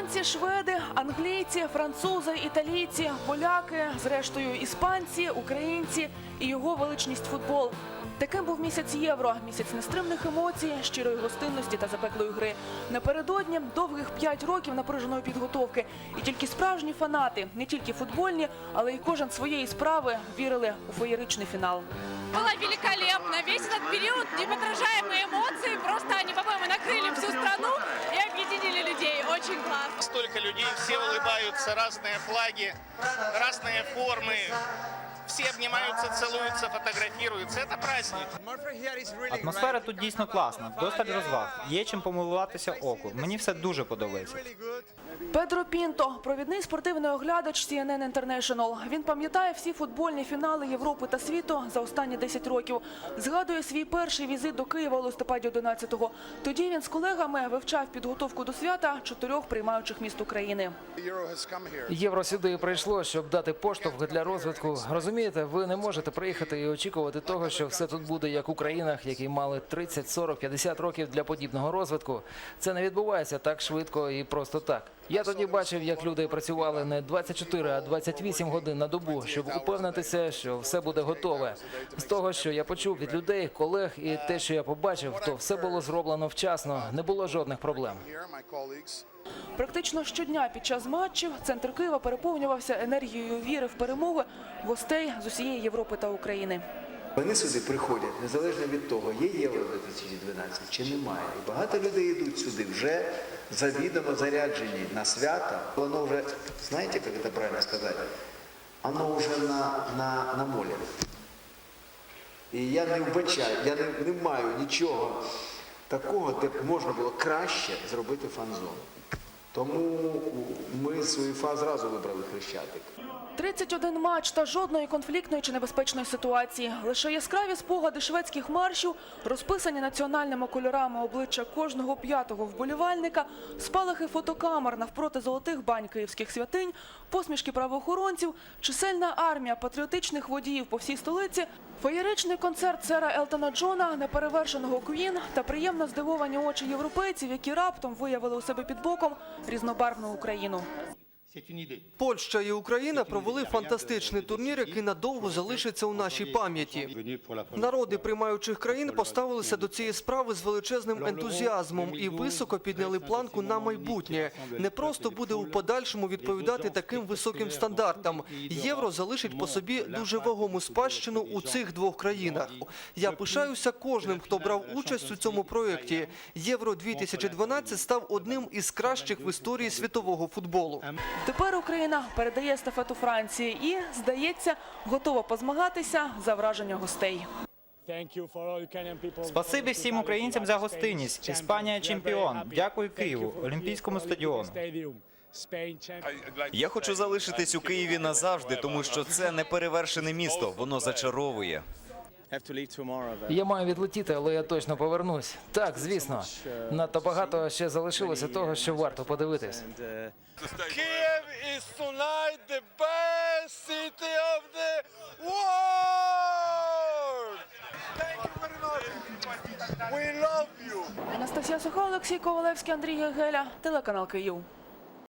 Американці, шведи, англійці, французи, італійці, поляки, зрештою іспанці, українці і його величність футбол. Таким був місяць євро, місяць нестримних емоцій, щирої гостинності та запеклої гри. Напередодні довгих п'ять років напруженої підготовки. І тільки справжні фанати, не тільки футбольні, але й кожен своєї справи вірили у феєричний фінал. Было великолепно. Весь этот период неподражаемые эмоции. Просто они, по-моему, накрыли Очень классно. Столько людей, все улыбаются, разные флаги, разные формы. Все обнимаются, целуются, фотографируются. Это праздник. Атмосфера тут дійсно класна, досталь розваг. Є чим помилуватися оку. Мені все дуже подобається. Педро Пінто, провідний спортивний оглядач CNN International. Він пам'ятає всі футбольні фінали Європи та світу за останні 10 років. Згадує свій перший візит до Києва у листопаді 11-го. Тоді він з колегами вивчав підготовку до свята чотирьох приймаючих міст України. Євро сюди прийшло, щоб дати поштовх для розвитку. Розумієте, ви не можете приїхати і очікувати того, що все тут буде як у країнах, які мали 30, 40, 50 років для подібного розвитку. Це не відбувається так швидко і просто так. Я тоді бачив, як люди працювали не 24, а 28 годин на добу, щоб упевнитися, що все буде готове. З того, що я почув від людей, колег, і те, що я побачив, то все було зроблено вчасно, не було жодних проблем. Практично щодня під час матчів центр Києва переповнювався енергією віри в перемоги гостей з усієї Європи та України. Вони сюди приходять незалежно від того, є євро 2012 чи немає. І багато людей йдуть сюди вже завідомо заряджені на свято. Воно вже, знаєте, як це правильно сказати? Воно вже на, на, на молі. І я не вбачаю, я не, не маю нічого такого, де б можна було краще зробити фан-зону. Тому ми з УЄФА зразу вибрали Хрещатик. 31 матч та жодної конфліктної чи небезпечної ситуації. Лише яскраві спогади шведських маршів, розписані національними кольорами обличчя кожного п'ятого вболівальника, спалахи фотокамер навпроти золотих бань київських святинь, посмішки правоохоронців, чисельна армія патріотичних водіїв по всій столиці, феєричний концерт сера Елтона Джона, неперевершеного Куїн та приємно здивовані очі європейців, які раптом виявили у себе під боком різнобарвну Україну. Польща і Україна провели фантастичний турнір, який надовго залишиться у нашій пам'яті. Народи приймаючих країн поставилися до цієї справи з величезним ентузіазмом і високо підняли планку на майбутнє. Не просто буде у подальшому відповідати таким високим стандартам. Євро залишить по собі дуже вагому спадщину у цих двох країнах. Я пишаюся кожним, хто брав участь у цьому проєкті. Євро 2012 став одним із кращих в історії світового футболу. Тепер Україна передає естафету Франції і, здається, готова позмагатися за враження гостей. Спасибі всім українцям за гостинність. Іспанія чемпіон. Дякую Києву, Олімпійському стадіону. Я хочу залишитись у Києві назавжди, тому що це неперевершене місто. Воно зачаровує. Я маю відлетіти, але я точно повернусь. Так, звісно. Надто багато ще залишилося того, що варто подивитись. Kiev is tonight the best city of the world! Thank you very much! We love you! Анастасія Суха, Олексій Ковалевський, Андрій Гегеля, телеканал Київ.